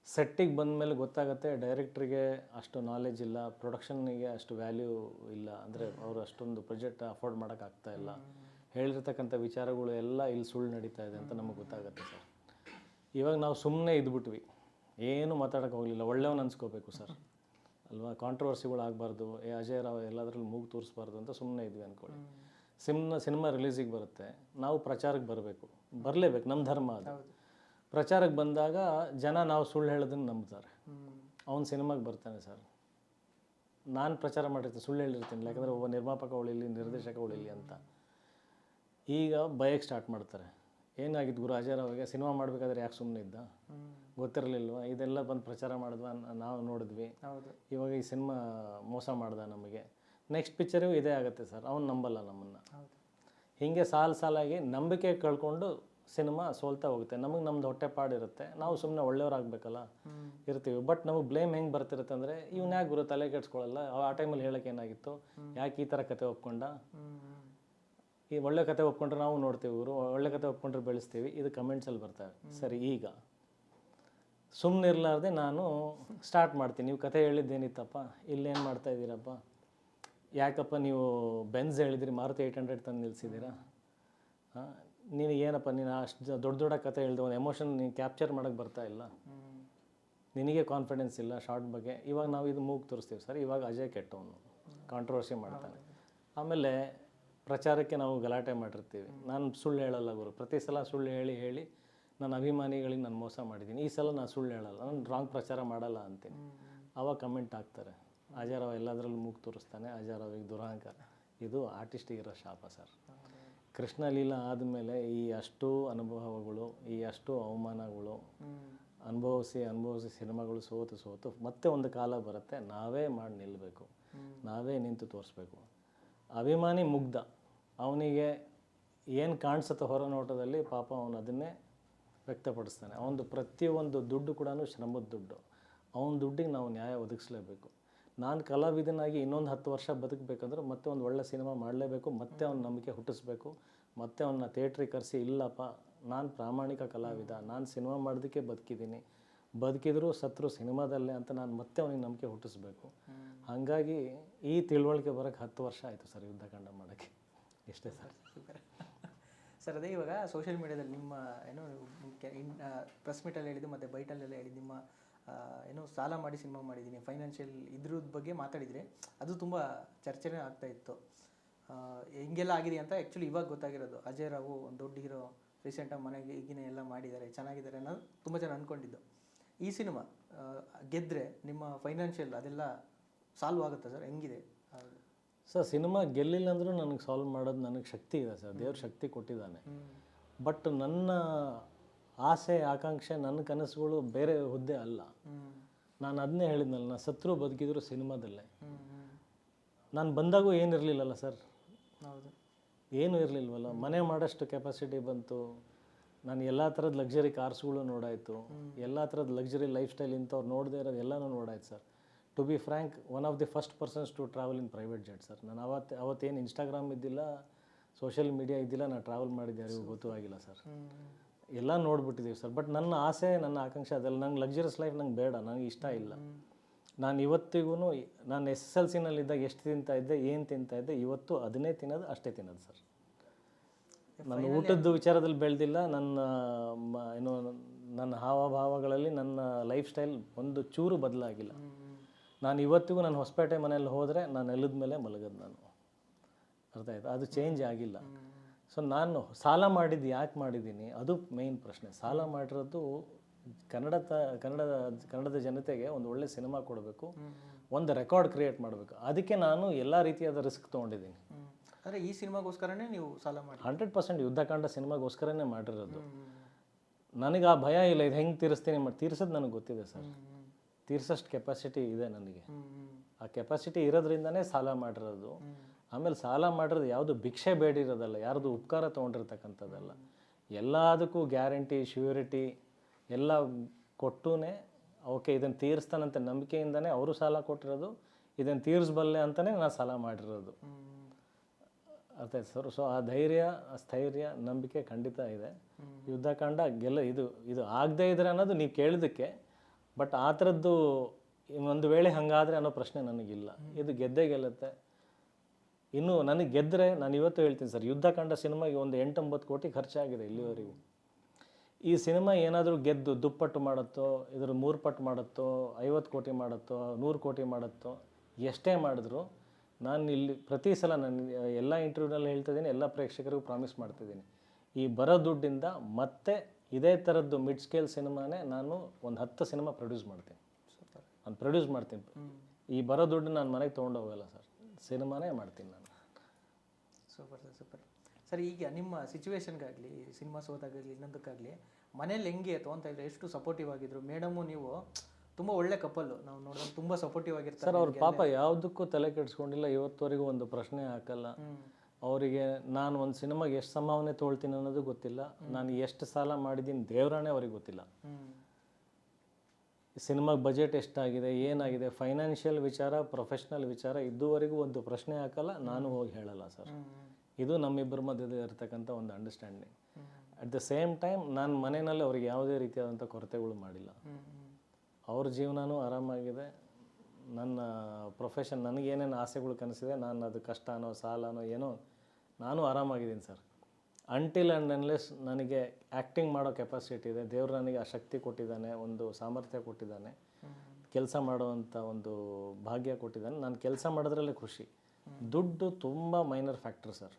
ಸೆಟ್ಟಿಗೆ ಬಂದಮೇಲೆ ಗೊತ್ತಾಗುತ್ತೆ ಡೈರೆಕ್ಟ್ರಿಗೆ ಅಷ್ಟು ನಾಲೆಜ್ ಇಲ್ಲ ಪ್ರೊಡಕ್ಷನ್ನಿಗೆ ಅಷ್ಟು ವ್ಯಾಲ್ಯೂ ಇಲ್ಲ ಅಂದರೆ ಅವರು ಅಷ್ಟೊಂದು ಪ್ರೊಜೆಕ್ಟ್ ಅಫೋರ್ಡ್ ಮಾಡೋಕ್ಕಾಗ್ತಾ ಇಲ್ಲ. ಹೇಳಿರ್ತಕ್ಕಂಥ ವಿಚಾರಗಳು ಎಲ್ಲ ಇಲ್ಲಿ ಸುಳ್ಳು ನಡೀತಾ ಇದೆ ಅಂತ ನಮಗೆ ಗೊತ್ತಾಗುತ್ತೆ ಸರ್. ಇವಾಗ ನಾವು ಸುಮ್ಮನೆ ಇದ್ಬಿಟ್ವಿ. ಏನು ಮಾತಾಡೋಕೆ ಹೋಗಲಿಲ್ಲ ಒಳ್ಳೆಯವನು ಅನ್ಸ್ಕೋಬೇಕು ಸರ್. ಅಲ್ವಾ? ಕಾಂಟ್ರವರ್ಸಿಗಳು ಆಗಬಾರ್ದು. ಏ ಅಜಯ್ ರಾವ್ ಎಲ್ಲದರಲ್ಲಿ ಮೂಗು ತೋರಿಸ್ಬಾರ್ದು ಅಂತ ಸುಮ್ಮನೆ ಇದ್ವಿ ಅಂದ್ಕೊಳ್ಳಿ ಸಿಮ್ನ ಸಿನಿಮಾ ರಿಲೀಸಿಗೆ ಬರುತ್ತೆ. ನಾವು ಪ್ರಚಾರಕ್ಕೆ ಬರಬೇಕು. ಬರಲೇಬೇಕು ನಮ್ಮ ಧರ್ಮ ಅದು. ಪ್ರಚಾರಕ್ಕೆ ಬಂದಾಗ ಜನ ನಾವು ಸುಳ್ಳು ಹೇಳೋದನ್ನು ನಂಬ್ತಾರೆ. ಅವನ ಸಿನಿಮಾಗೆ ಬರ್ತಾನೆ ಸರ್. ನಾನು ಪ್ರಚಾರ ಮಾಡಿರ್ತೀನಿ ಸುಳ್ಳು ಹೇಳಿರ್ತೀನಿ. ಯಾಕಂದರೆ ಒಬ್ಬ ನಿರ್ಮಾಪಕ ಉಳಿಲಿ ನಿರ್ದೇಶಕ ಉಳಿಲಿ ಅಂತ. ಈಗ ಬಯಕ್ಕೆ ಸ್ಟಾರ್ಟ್ ಮಾಡ್ತಾರೆ. ಏನಾಗಿತ್ತು ಗುರು ಆಚಾರವಾಗಿ ರಾವ್ಗೆ ಸಿನಿಮಾ ಮಾಡಬೇಕಾದ್ರೆ ಯಾಕೆ ಸುಮ್ಮನೆ ಇದ್ದ? ಗೊತ್ತಿರಲಿಲ್ವಾ? ಇದೆಲ್ಲ ಬಂದು ಪ್ರಚಾರ ಮಾಡಿದ್ವಾ ನಾವು ನೋಡಿದ್ವಿ. ಇವಾಗ ಈ ಸಿನಿಮಾ ಮೋಸ ಮಾಡ್ದ ನಮಗೆ. ನೆಕ್ಸ್ಟ್ ಪಿಕ್ಚರಿಗೂ ಇದೇ ಆಗುತ್ತೆ ಸರ್. ಅವ್ನು ನಂಬಲ್ಲ ನಮ್ಮನ್ನು. ಹೀಗೆ ಸಾಲು ಸಾಲಾಗಿ ನಂಬಿಕೆ ಕಳ್ಕೊಂಡು ಸಿನಿಮಾ ಸೋಲ್ತಾ ಹೋಗುತ್ತೆ. ನಮಗೆ ನಮ್ದು ಹೊಟ್ಟೆಪಾಡಿರುತ್ತೆ ನಾವು ಸುಮ್ಮನೆ ಒಳ್ಳೆಯವ್ರಾಗಬೇಕಲ್ಲ? ಇರ್ತೀವಿ. ಬಟ್ ನಮಗೆ ಬ್ಲೇಮ್ ಹೆಂಗೆ ಬರ್ತಿರುತ್ತೆ ಅಂದರೆ ಇವನು ಯಾಕೆ ಗುರು ತಲೆ ಕೆಡ್ಸ್ಕೊಳ್ಳಲ್ಲ ಆ ಟೈಮಲ್ಲಿ ಹೇಳಕ್ಕೆ ಏನಾಗಿತ್ತು? ಯಾಕೆ ಈ ಥರ ಕತೆ ಒಪ್ಕೊಂಡ? ಈ ಒಳ್ಳೆ ಕತೆ ಒಪ್ಕೊಂಡ್ರೆ ನಾವು ನೋಡ್ತೀವಿ ಇವರು ಒಳ್ಳೆ ಕತೆ ಒಪ್ಕೊಂಡ್ರೆ ಬೆಳೆಸ್ತೀವಿ. ಇದು ಕಮೆಂಟ್ಸಲ್ಲಿ ಬರ್ತವೆ ಸರಿ ಈಗ. ಸುಮ್ಮನೆ ಇರಲಾರ್ದೆ ನಾನು ಸ್ಟಾರ್ಟ್ ಮಾಡ್ತೀನಿ. ನೀವು ಕತೆ ಹೇಳಿದ್ದೇನಿತ್ತಪ್ಪ? ಇಲ್ಲೇನು ಮಾಡ್ತಾ ಇದ್ದೀರಪ್ಪ? ಯಾಕಪ್ಪ ನೀವು ಬೆನ್ಸ್ ಹೇಳಿದ್ರಿ ಮಾರುತಿ ಏಯ್ಟ್ ಹಂಡ್ರೆಡ್ ತಂದು ನಿಲ್ಲಿಸಿದ್ದೀರಾ ಹಾಂ ನೀನು ಏನಪ್ಪ ನೀನು ಅಷ್ಟು ದೊಡ್ಡ ದೊಡ್ಡ ಕತೆ ಹೇಳ್ದೆ ಒಂದು ಎಮೋಷನ್ ನೀನು ಕ್ಯಾಪ್ಚರ್ ಮಾಡೋಕ್ಕೆ ಬರ್ತಾ ಇಲ್ಲ. ನಿನಗೆ ಕಾನ್ಫಿಡೆನ್ಸ್ ಇಲ್ಲ ಶಾರ್ಟ್ ಬಗ್ಗೆ. ಇವಾಗ ನಾವು ಇದು ಮೂಗು ತೋರಿಸ್ತೀವಿ ಸರ್. ಇವಾಗ ಅಜಯ್ ಕೆಟ್ಟವನು. ಕಾಂಟ್ರವರ್ಸಿ ಮಾಡ್ತಾನೆ. ಆಮೇಲೆ ಪ್ರಚಾರಕ್ಕೆ ನಾವು ಗಲಾಟೆ ಮಾಡಿರ್ತೀವಿ. ನಾನು ಸುಳ್ಳು ಹೇಳಲ್ಲ ಗುರು. ಪ್ರತಿ ಸಲ ಸುಳ್ಳು ಹೇಳಿ ಹೇಳಿ ನನ್ನ ಅಭಿಮಾನಿಗಳಿಗೆ ನಾನು ಮೋಸ ಮಾಡಿದ್ದೀನಿ. ಈ ಸಲ ನಾನು ಸುಳ್ಳು ಹೇಳಲ್ಲ. ನಾನು ರಾಂಗ್ ಪ್ರಚಾರ ಮಾಡಲ್ಲ ಅಂತೀನಿ. ಅವಾಗ ಕಮೆಂಟ್ ಹಾಕ್ತಾರೆ. ಅಜಯ್ ರಾವ್ ಎಲ್ಲದರಲ್ಲೂ ಮೂಗು ತೋರಿಸ್ತಾನೆ. ಅಜಯ್ ರಾವಿಗೆ ದುರಹಂಕಾರ ಇದು ಆರ್ಟಿಸ್ಟಿಗಿರೋ ಶಾಪ ಸರ್ ಕೃಷ್ಣ ಲೀಲಾ ಆದಮೇಲೆ ಈ ಅಷ್ಟು ಅನುಭವಗಳು, ಈ ಅಷ್ಟು ಅವಮಾನಗಳು, ಅನುಭವಿಸಿ ಅನುಭವಿಸಿ ಸಿನಿಮಾಗಳು ಸೋತು ಸೋತು ಮತ್ತೆ ಒಂದು ಕಾಲ ಬರುತ್ತೆ. ನಾವೇ ಮಾಡಿ ನಿಲ್ಲಬೇಕು ನಾವೇ ನಿಂತು ತೋರಿಸ್ಬೇಕು. ಅಭಿಮಾನಿ ಮುಗ್ಧ. ಅವನಿಗೆ ಏನು ಕಾಣಿಸುತ್ತೆ ಹೊರ ನೋಟದಲ್ಲಿ ಪಾಪ ಅವನು ಅದನ್ನೇ ವ್ಯಕ್ತಪಡಿಸ್ತಾನೆ. ಅವನದು ಪ್ರತಿಯೊಂದು ದುಡ್ಡು ಕೂಡ ಶ್ರಮದ ದುಡ್ಡು. ಅವನ ದುಡ್ಡಿಗೆ ನಾವು ನ್ಯಾಯ ಒದಗಿಸ್ಲೇಬೇಕು. ನಾನು ಕಲಾವಿದನಾಗಿ ಇನ್ನೊಂದು ಹತ್ತು ವರ್ಷ ಬದುಕಬೇಕಂದ್ರೆ ಮತ್ತೆ ಒಂದು ಒಳ್ಳೆ ಸಿನಿಮಾ ಮಾಡಲೇಬೇಕು ಮತ್ತೆ ಅವ್ನ ನಂಬಿಕೆ ಹುಟ್ಟಿಸ್ಬೇಕು ಮತ್ತೆ ಅವನ್ನ ಥಿಯೇಟ್ರಿಗೆ ಕರೆಸಿ ಇಲ್ಲಪ್ಪ ನಾನು ಪ್ರಾಮಾಣಿಕ ಕಲಾವಿದ ನಾನು ಸಿನಿಮಾ ಮಾಡೋದಕ್ಕೆ ಬದುಕಿದ್ದೀನಿ. ಬದುಕಿದ್ರು ಸತ್ರು ಸಿನಿಮಾದಲ್ಲೇ ಅಂತ ನಾನು ಮತ್ತೆ ಅವನಿಗೆ ನಂಬಿಕೆ ಹುಟ್ಟಿಸ್ಬೇಕು. ಹಾಗಾಗಿ ಈ ತಿಳುವಳಿಕೆ ಬರೋಕ್ಕೆ ಹತ್ತು ವರ್ಷ ಆಯಿತು ಸರ್ ಯುದ್ಧಕಾಂಡ ಮಾಡೋಕ್ಕೆ. ಇಷ್ಟೇ ಸರ್. ಸರ್, ಅದೇ ಇವಾಗ ಸೋಷಿಯಲ್ ಮೀಡಿಯಾದಲ್ಲಿ ನಿಮ್ಮ, ಏನು ಪ್ರೆಸ್ ಮೀಟಲ್ಲಿ ಹೇಳಿದ್ದು ಮತ್ತು ಬೈಟಲ್ಲೆಲ್ಲ ಹೇಳಿ ನಿಮ್ಮ ಏನು, ಸಾಲ ಮಾಡಿ ಸಿನಿಮಾ ಮಾಡಿದ್ದೀನಿ ಫೈನಾನ್ಷಿಯಲ್ ಇದ್ರದ ಬಗ್ಗೆ ಮಾತಾಡಿದರೆ ಅದು ತುಂಬ ಚರ್ಚೆನೇ ಆಗ್ತಾ ಇತ್ತು. ಹಿಂಗೆಲ್ಲ ಆಗಿದೆ ಅಂತ ಆ್ಯಕ್ಚುಲಿ ಇವಾಗ ಗೊತ್ತಾಗಿರೋದು. ಅಜಯ್ ರಾವು ಒಂದು ದೊಡ್ಡ ಹೀರೋ ರೀಸೆಂಟಾಗಿ ಮನೆಗೆ ಈಗಿನ ಎಲ್ಲ ಮಾಡಿದ್ದಾರೆ, ಚೆನ್ನಾಗಿದ್ದಾರೆ ಅನ್ನೋದು ತುಂಬ ಜನ ಅಂದ್ಕೊಂಡಿದ್ದು ಈ ಸಿನಿಮಾ ಗೆದ್ದರೆ ನಿಮ್ಮ ಫೈನಾನ್ಷಿಯಲ್ ಅದೆಲ್ಲ ಸಾಲ್ವ್ ಆಗುತ್ತಾ ಸರ್? ಹೆಂಗಿದೆ? ಸರ್ ಸಿನಿಮಾ ಗೆಲ್ಲಿಲ್ಲ ಅಂದರೂ ನನಗೆ ಸಾಲ್ವ್ ಮಾಡೋದು ನನಗೆ ಶಕ್ತಿ ಇದೆ ಸರ್. ದೇವ್ರ ಶಕ್ತಿ ಕೊಟ್ಟಿದ್ದಾನೆ. ಬಟ್ ನನ್ನ ಆಸೆ ಆಕಾಂಕ್ಷೆ ನನ್ನ ಕನಸುಗಳು ಬೇರೆ ಹುದ್ದೆ ಅಲ್ಲ. ನಾನು ಅದನ್ನೇ ಹೇಳಿದ್ನಲ್ಲ ನಾನು ಸತ್ರು ಬದುಕಿದ್ರು ಸಿನಿಮಾದಲ್ಲೇ. ನಾನು ಬಂದಾಗೂ ಏನಿರಲಿಲ್ಲಲ್ಲ ಸರ್. ಏನು ಏನೂ ಇರಲಿಲ್ವಲ್ಲ. ಮನೆ ಮಾಡೋಷ್ಟು ಕೆಪಾಸಿಟಿ ಬಂತು. ನಾನು ಎಲ್ಲ ಥರದ ಲಕ್ಸುರಿ ಕಾರ್ಸ್ಗಳು ನೋಡಾಯಿತು. ಎಲ್ಲ ಥರದ ಲಕ್ಸುರಿ ಲೈಫ್ ಸ್ಟೈಲ್ ಇಂಥವ್ರು ನೋಡದೇ ಇರೋದು ಎಲ್ಲನೂ ನೋಡಾಯ್ತು sir. To be frank one of the first persons to travel in private jet sir ನಾನು ಅವತ್ತು ಅವತ್ತೇನು ಇನ್ಸ್ಟಾಗ್ರಾಮ್ ಇದ್ದಿಲ್ಲ ಸೋಷಿಯಲ್ ಮೀಡಿಯಾ ಇದ್ದಿಲ್ಲ ನಾನು ಟ್ರಾವೆಲ್ ಮಾಡಿದ್ದೆ ಯಾರಿಗೂ ಗೊತ್ತೂ ಆಗಿಲ್ಲ ಸರ್ ಎಲ್ಲ ನೋಡ್ಬಿಟ್ಟಿದ್ದೀವಿ ಸರ್ ಬಟ್ ನನ್ನ ಆಸೆ ನನ್ನ ಆಕಾಂಕ್ಷೆ ಅದೆಲ್ಲ ನಂಗೆ ಲಕ್ಸುರಿಯಸ್ ಲೈಫ್ ನಂಗೆ ಬೇಡ ನನಗೆ ಇಷ್ಟ ಇಲ್ಲ. ನಾನು ಇವತ್ತಿಗೂ ನಾನು ಎಸ್ ಎಸ್ ಎಲ್ ಸಿನಲ್ಲಿದ್ದಾಗ ಎಷ್ಟು ತಿಂತಾ ಇದ್ದೆ ಏನು ತಿಂತಾ ಇದ್ದೆ ಇವತ್ತು ಅದನ್ನೇ ತಿನ್ನೋದು ಅಷ್ಟೇ ತಿನ್ನೋದು ಸರ್ ನನ್ನ ಊಟದ ವಿಚಾರದಲ್ಲಿ ಬೆಳೆದಿಲ್ಲ ನನ್ನ ಏನು ನನ್ನ ಹಾವಭಾವಗಳಲ್ಲಿ ನನ್ನ ಲೈಫ್ ಸ್ಟೈಲ್ ಒಂದು ಚೂರು ಬದಲಾಗಿಲ್ಲ. ನಾನು ಇವತ್ತಿಗೂ ನಾನು ಹೊಸಪೇಟೆ ಮನೆಯಲ್ಲಿ ಹೋದರೆ ನಾನು ನೆಲದ ಮೇಲೆ ಮಲಗೋದು ನಾನು. ಅರ್ಥ ಆಯ್ತು? ಅದು ಚೇಂಜ್ ಆಗಿಲ್ಲ. ಸೊ ನಾನು ಸಾಲ ಮಾಡಿದ್ದು ಯಾಕೆ ಮಾಡಿದ್ದೀನಿ? ಅದು ಮೇಯ್ನ್ ಪ್ರಶ್ನೆ. ಸಾಲ ಮಾಡಿರೋದು ಕನ್ನಡ ತ ಕನ್ನಡದ ಕನ್ನಡದ ಜನತೆಗೆ ಒಂದು ಒಳ್ಳೆ ಸಿನಿಮಾ ಕೊಡಬೇಕು. ಒಂದು ರೆಕಾರ್ಡ್ ಕ್ರಿಯೇಟ್ ಮಾಡಬೇಕು. ಅದಕ್ಕೆ ನಾನು ಎಲ್ಲ ರೀತಿಯಾದ ರಿಸ್ಕ್ ತೊಗೊಂಡಿದ್ದೀನಿ. ಅಂದರೆ ಈ ಸಿನಿಮಾಗೋಸ್ಕರನೇ ನೀವು ಸಾಲ ಮಾಡಿ ಹಂಡ್ರೆಡ್ ಪರ್ಸೆಂಟ್ ಯುದ್ಧಕಾಂಡ ಸಿನಿಮಾಗೋಸ್ಕರನೇ ಮಾಡಿರೋದು. ನನಗೆ ಆ ಭಯ ಇಲ್ಲ. ಇದು ಹೆಂಗೆ ತೀರಿಸ್ತೀನಿ ಮಾಡಿ ತೀರ್ಸೋದು ನನಗೆ ಗೊತ್ತಿದೆ ಸರ್. ತೀರ್ಸೋಷ್ಟು ಕೆಪಾಸಿಟಿ ಇದೆ ನನಗೆ. ಆ ಕೆಪಾಸಿಟಿ ಇರೋದ್ರಿಂದನೇ ಸಾಲ ಮಾಡಿರೋದು. ಆಮೇಲೆ ಸಾಲ ಮಾಡಿರೋದು ಯಾವುದು ಭಿಕ್ಷೆ ಬೇಡಿರೋದಲ್ಲ ಯಾರ್ದು ಉಪಕಾರ ತೊಗೊಂಡಿರ್ತಕ್ಕಂಥದ್ದಲ್ಲ. ಎಲ್ಲದಕ್ಕೂ ಗ್ಯಾರಂಟಿ ಶ್ಯೂರಿಟಿ ಎಲ್ಲ ಕೊಟ್ಟೂನೆ ಓಕೆ ಇದನ್ನು ತೀರಿಸ್ತಾನಂತ ನಂಬಿಕೆಯಿಂದನೇ ಅವರು ಸಾಲ ಕೊಟ್ಟಿರೋದು ಇದನ್ನು ತೀರಿಸಬಲ್ಲೆ ಅಂತಲೇ ನಾನು ಸಾಲ ಮಾಡಿರೋದು. ಅರ್ಥ ಸರ್? ಸೊ ಆ ಧೈರ್ಯ ಆ ಸ್ಥೈರ್ಯ ನಂಬಿಕೆ ಖಂಡಿತ ಇದೆ. ಯುದ್ಧಕಾಂಡ ಗೆಲ್ಲ ಇದು ಇದು ಆಗದೇ ಇದ್ರೆ ಅನ್ನೋದು ನೀವು ಕೇಳಿದ್ದಕ್ಕೆ ಬಟ್ ಆ ಥರದ್ದು ಒಂದು ವೇಳೆ ಹಂಗಾದ್ರೆ ಅನ್ನೋ ಪ್ರಶ್ನೆ ನನಗಿಲ್ಲ. ಇದು ಗೆದ್ದೇ ಗೆಲ್ಲುತ್ತೆ. ಇನ್ನು ನನಗೆ ಗೆದ್ದರೆ ನಾನು ಇವತ್ತು ಹೇಳ್ತೀನಿ ಸರ್ ಯುದ್ಧಕಾಂಡ ಸಿನಿಮಾಗೆ ಒಂದು ಎಂಟೊಂಬತ್ತು ಕೋಟಿ ಖರ್ಚಾಗಿದೆ ಇಲ್ಲಿವರೆಗೂ. ಈ ಸಿನಿಮಾ ಏನಾದರೂ ಗೆದ್ದು ದುಪ್ಪಟ್ಟು ಮಾಡುತ್ತೋ ಇದ್ರ ಮೂರು ಪಟ್ಟು ಮಾಡುತ್ತೋ, ಐವತ್ತು ಕೋಟಿ ಮಾಡುತ್ತೋ, ನೂರು ಕೋಟಿ ಮಾಡುತ್ತೋ, ಎಷ್ಟೇ ಮಾಡಿದ್ರು ನಾನು ಇಲ್ಲಿ ಪ್ರತಿ ಸಲ ನಾನು ಎಲ್ಲ ಇಂಟರ್ವ್ಯೂನಲ್ಲಿ ಹೇಳ್ತಿದ್ದೀನಿ ಎಲ್ಲ ಪ್ರೇಕ್ಷಕರಿಗೂ ಪ್ರಾಮಿಸ್ ಮಾಡ್ತಿದ್ದೀನಿ ಈ ಬರೋ ದುಡ್ಡಿಂದ ಮತ್ತೆ ಇದೇ ಥರದ್ದು ಮಿಡ್ ಸ್ಕೇಲ್ ಸಿನಿಮಾನೇ ನಾನು ಒಂದು ಹತ್ತು ಸಿನಿಮಾ ಪ್ರೊಡ್ಯೂಸ್ ಮಾಡ್ತೀನಿ. ನಾನು ಪ್ರೊಡ್ಯೂಸ್ ಮಾಡ್ತೀನಿ. ಈ ಬರೋ ದುಡ್ಡು ನಾನು ಮನೆಗೆ ತೊಗೊಂಡು ಹೋಗಲ್ಲ ಸರ್. ಸಿನಿಮಾನೇ ಮಾಡ್ತೀನಿ ನಾನು. Super sir super. ಸರ್ ಈಗ ನಿಮ್ಮ ಸಿಚುವೇಶನ್ಗಾಗಲಿ ಸಿನಿಮಾ ಸೋದಾಗಲಿ ಇನ್ನೊಂದಕ್ಕಾಗಲಿ ಮನೇಲಿ ಹೆಂಗೆ ಅಂತ ಇದ್ರೆ ಎಷ್ಟು ಸಪೋರ್ಟಿವ್ ಆಗಿದ್ರು? ಮೇಡಮು ನೀವು ತುಂಬ ಒಳ್ಳೆ ಕಪ್ಪಲ್ಲು ನಾವು ನೋಡೋದು ತುಂಬ ಸಪೋರ್ಟಿವ್ ಆಗಿರ್ತಾರೆ ಸರ್ ಅವ್ರ ಪಾಪ ಯಾವುದಕ್ಕೂ ತಲೆ ಕೆಡಿಸ್ಕೊಂಡಿಲ್ಲ. ಇವತ್ತುವರೆಗೂ ಒಂದು ಪ್ರಶ್ನೆ ಹಾಕಲ್ಲ. ಅವರಿಗೆ ನಾನು ಒಂದು ಸಿನಿಮಾಗೆ ಎಷ್ಟು ಸಂಭಾವನೆ ತೊಳ್ತೀನಿ ಅನ್ನೋದು ಗೊತ್ತಿಲ್ಲ ನಾನು ಎಷ್ಟು ಸಾಲ ಮಾಡಿದ್ದೀನಿ ದೇವರಾಣೆ ಅವ್ರಿಗೆ ಗೊತ್ತಿಲ್ಲ. ಸಿನಿಮಾಗೆ ಬಜೆಟ್ ಎಷ್ಟಾಗಿದೆ, ಏನಾಗಿದೆ, ಫೈನಾನ್ಷಿಯಲ್ ವಿಚಾರ, ಪ್ರೊಫೆಷ್ನಲ್ ವಿಚಾರ, ಇದುವರೆಗೂ ಒಂದು ಪ್ರಶ್ನೆ ಹಾಕಲ್ಲ, ನಾನು ಹೋಗಿ ಹೇಳಲ್ಲ ಸರ್ ಇದು ನಮ್ಮಿಬ್ಬರ ಮಧ್ಯದಲ್ಲಿ ಇರತಕ್ಕಂಥ ಒಂದು understanding at the same time ನಾನು ಮನೆಯಲ್ಲಿ ಅವ್ರಿಗೆ ಯಾವುದೇ ರೀತಿಯಾದಂಥ ಕೊರತೆಗಳು ಮಾಡಿಲ್ಲ. ಅವ್ರ ಜೀವನವೂ ಆರಾಮಾಗಿದೆ ನನ್ನ ಪ್ರೊಫೆಷನ್ ನನಗೇನೇನು ಆಸೆಗಳು ಕನಸಿದೆ, ನಾನು ಅದು ಕಷ್ಟನೋ, ಸಾಲನೋ, ಏನೋ ನಾನು ಆರಾಮಾಗಿದ್ದೀನಿ ಸರ್. ಅಂಟಿಲ್ ಆ್ಯಂಡ್ ಅನ್ಲೆಸ್ ನನಗೆ ಆ್ಯಕ್ಟಿಂಗ್ ಮಾಡೋ ಕೆಪಾಸಿಟಿ ಇದೆ, ದೇವ್ರು ನನಗೆ ಆ ಶಕ್ತಿ ಕೊಟ್ಟಿದ್ದಾನೆ, ಒಂದು ಸಾಮರ್ಥ್ಯ ಕೊಟ್ಟಿದ್ದಾನೆ, ಕೆಲಸ ಮಾಡುವಂಥ ಒಂದು ಭಾಗ್ಯ ಕೊಟ್ಟಿದ್ದಾನೆ. ನಾನು ಕೆಲಸ ಮಾಡೋದ್ರಲ್ಲೇ ಖುಷಿ. ದುಡ್ಡು ತುಂಬ ಮೈನರ್ ಫ್ಯಾಕ್ಟರ್ ಸರ್.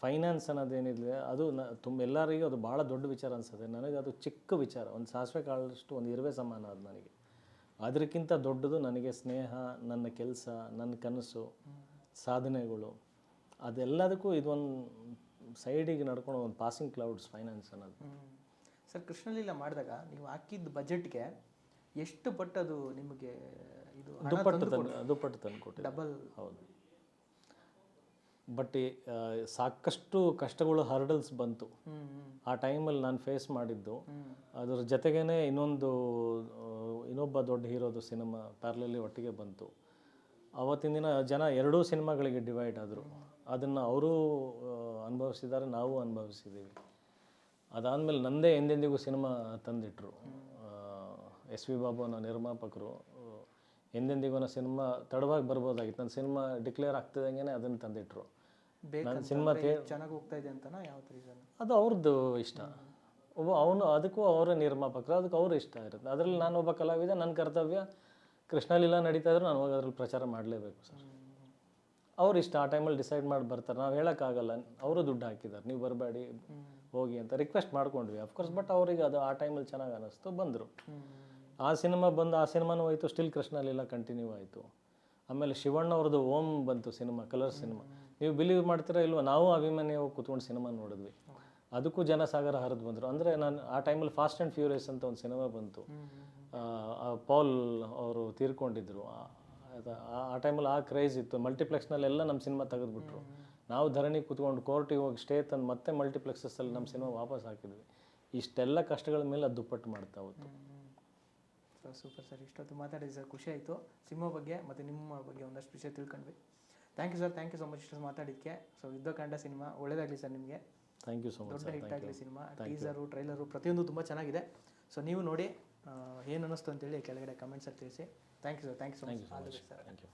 ಫೈನಾನ್ಸ್ ಅನ್ನೋದೇನಿದೆ, ಅದು ನ ತುಂಬ ಎಲ್ಲರಿಗೂ ಅದು ಭಾಳ ದೊಡ್ಡ ವಿಚಾರ ಅನಿಸುತ್ತೆ. ನನಗೆ ಅದು ಚಿಕ್ಕ ವಿಚಾರ. ಒಂದು ಸಾಸಿವೆ ಕಾಳಷ್ಟು ಒಂದು ಇರುವೆ ಸಮಾನ ಅದು ನನಗೆ. ಅದಕ್ಕಿಂತ ದೊಡ್ಡದು ನನಗೆ ಸ್ನೇಹ, ನನ್ನ ಕೆಲಸ, ನನ್ನ ಕನಸು, ಸಾಧನೆಗಳು. ಅದೆಲ್ಲದಕ್ಕೂ ಇದೊಂದು ಸೈಡಿಗೆ ನಡ್ಕೊಂಡು ಒಂದು ಪಾಸಿಂಗ್ ಕ್ಲೌಡ್ಸ್ ಫೈನಾನ್ಸ್ ಅನ್ನೋದು. ಸರ್ ಕೃಷ್ಣಲೀಲ ಮಾಡಿದಾಗ ನೀವು ಹಾಕಿದ್ದ ಬಜೆಟ್ಗೆ ಎಷ್ಟು ಪಟ್ಟು ಅದು ನಿಮಗೆ ಇದು ದುಪ್ಪಟ್ಟು ತಂದು ದುಪ್ಪಟ್ಟು ತಂದು ಕೊಟ್ಟಿದೆ ಡಬಲ್ ಹೌದು ಬಟ್ ಸಾಕಷ್ಟು ಕಷ್ಟಗಳು ಹರ್ಡಲ್ಸ್ ಬಂತು. ಆ ಟೈಮಲ್ಲಿ ನಾನು ಫೇಸ್ ಮಾಡಿದ್ದು. ಅದರ ಅದ್ರ ಜೊತೆಗೇನೆ ಇನ್ನೊಂದು ಇನ್ನೊಬ್ಬ ದೊಡ್ಡ ಹೀರೋದು ಸಿನಿಮಾ ಪ್ಯಾರ್ಲಲ್ಲಿ ಒಟ್ಟಿಗೆ ಬಂತು. ಅವತ್ತಿನ ದಿನ ಜನ ಎರಡೂ ಸಿನಿಮಾಗಳಿಗೆ ಡಿವೈಡ್ ಆದರು. ಅದನ್ನು ಅವರು ಅನುಭವಿಸಿದ್ದಾರೆ ನಾವು ಅನುಭವಿಸಿದ್ದೀವಿ. ಅದಾದಮೇಲೆ ನಂದೇ ಎಂದೆಂದಿಗೂ ಸಿನಿಮಾ ತಂದಿಟ್ಟರು ಎಸ್ ವಿ ಬಾಬು ಅನ್ನೋ ನಿರ್ಮಾಪಕರು. ಎಂದೆಂದಿಗೂ ಅನ್ನೋ ಸಿನಿಮಾ ತಡವಾಗಿ ಬರ್ಬೋದಾಗಿತ್ತು. ನನ್ನ ಸಿನಿಮಾ ಡಿಕ್ಲೇರ್ ಆಗ್ತಿದ್ದಂಗೆ ಅದನ್ನು ತಂದಿಟ್ಟರು ನನ್ನ ಸಿನಿಮಾ ಚೆನ್ನಾಗಿ ಹೋಗ್ತಾ ಇದೆ ಅಂತ ಯಾವ ರೀಸನ್ ಅದು ಅವ್ರದ್ದು ಇಷ್ಟ. ಒಬ್ಬ ಅವನು ಅದಕ್ಕೂ ಅವರ ನಿರ್ಮಾಪಕರು ಅದಕ್ಕೆ ಅವ್ರ ಇಷ್ಟ ಇರುತ್ತೆ. ಅದರಲ್ಲಿ ನಾನು ಒಬ್ಬ ಕಲಾವಿದ ನನ್ನ ಕರ್ತವ್ಯ ಕೃಷ್ಣಲೀಲಾ ನಡೀತಾ ಇದ್ರೆ ನಾನು ಹೋಗಿ ಅದ್ರಲ್ಲಿ ಪ್ರಚಾರ ಮಾಡಲೇಬೇಕು ಸರ್. ಅವ್ರು ಇಷ್ಟು ಆ ಟೈಮಲ್ಲಿ ಡಿಸೈಡ್ ಮಾಡಿ ಬರ್ತಾರೆ. ನಾವು ಹೇಳೋಕ್ಕಾಗಲ್ಲ. ಅವರು ದುಡ್ಡು ಹಾಕಿದ್ದಾರೆ ನೀವು ಬರಬೇಡಿ ಹೋಗಿ ಅಂತ ರಿಕ್ವೆಸ್ಟ್ ಮಾಡ್ಕೊಂಡ್ವಿ. ಅಫ್ಕೋರ್ಸ್ ಬಟ್ ಅವರಿಗೆ ಅದು ಆ ಟೈಮಲ್ಲಿ ಚೆನ್ನಾಗಿ ಅನ್ನಿಸ್ತು ಬಂದರು. ಆ ಸಿನಿಮಾ ಬಂದು ಆ ಸಿನಿಮಾನೂ ಹೋಯ್ತು ಸ್ಟಿಲ್ ಕೃಷ್ಣಲೀಲ ಕಂಟಿನ್ಯೂ ಆಯಿತು. ಆಮೇಲೆ ಶಿವಣ್ಣ ಅವ್ರದ್ದು ಓಮ್ ಬಂತು ಸಿನಿಮಾ ಕಲರ್ ಸಿನಿಮಾ. ನೀವು ಬಿಲೀವ್ ಮಾಡ್ತೀರಾ ಇಲ್ವಾ? ನಾವು ಅಭಿಮಾನಿಯವು ಕೂತ್ಕೊಂಡು ಸಿನಿಮಾ ನೋಡಿದ್ವಿ. ಅದಕ್ಕೂ ಜನಸಾಗರ ಹರಿದು ಬಂದರು. ಅಂದರೆ ನಾನು ಆ ಟೈಮಲ್ಲಿ ಫಾಸ್ಟ್ ಆ್ಯಂಡ್ ಫ್ಯೂರಿಯಸ್ ಅಂತ ಒಂದು ಸಿನಿಮಾ ಬಂತು. ಪಾಲ್ ಅವರು ತೀರ್ಕೊಂಡಿದ್ರು. ಆ- ಟೈಮಲ್ಲಿ ಆ ಕ್ರೇಜ್ ಇತ್ತು. ಮಲ್ಟಿಪ್ಲೆಕ್ಸ್ನಲ್ಲೆಲ್ಲ ನಮ್ಮ ಸಿನಿಮಾ ತೆಗೆದುಬಿಟ್ರು. ನಾವು ಧರಣಿ ಕೂತ್ಕೊಂಡು ಕೋರ್ಟಿಗೆ ಹೋಗಿ ಸ್ಟೇ ತಂದು ಮತ್ತೆ ಮಲ್ಟಿಪ್ಲೆಕ್ಸಸ್ಸಲ್ಲಿ ನಮ್ಮ ಸಿನಿಮಾ ವಾಪಸ್ ಹಾಕಿದ್ವಿ. ಇಷ್ಟೆಲ್ಲ ಕಷ್ಟಗಳ ಮೇಲೆ ಅದು ದುಪ್ಪಟ್ಟು ಮಾಡ್ತಾ ಹೋಯ್ತು. ಸೊ ಸೂಪರ್ ಸರ್ ಇಷ್ಟೊತ್ತು ಮಾತಾಡಿದ್ದು ಸರ್ ಖುಷಿ ಆಯಿತು. ಸಿನಿಮಾ ಬಗ್ಗೆ ಮತ್ತು ನಿಮ್ಮ ಬಗ್ಗೆ ಒಂದಷ್ಟು ವಿಷಯ ತಿಳ್ಕೊಂಡ್ವಿ. Thank you sir thank you so much ಇಷ್ಟು ಮಾತಾಡಿದ್ದಕ್ಕೆ ಸೊ ಯುದ್ಧ ಕಂಡ ಸಿನಿಮಾ ಒಳ್ಳೇದಾಗಲಿ ಸರ್ ನಿಮಗೆ. ಥ್ಯಾಂಕ್ ಯು ಸೊ ಮಚ್ ದೊಡ್ಡ ಹಿಟ್ ಆಗಲಿ ಸಿನಿಮಾ ಟೀಸರು ಟ್ರೈಲರು ಪ್ರತಿಯೊಂದು ತುಂಬ ಚೆನ್ನಾಗಿದೆ. ಸೊ ನೀವು ನೋಡಿ ಏನು ಅನ್ನಿಸ್ತು ಅಂತೇಳಿ ಕೆಳಗಡೆ ಕಮೆಂಟ್ಸಲ್ಲಿ ತಿಳಿಸಿ. Thank you sir thank you so much all the best sir thank you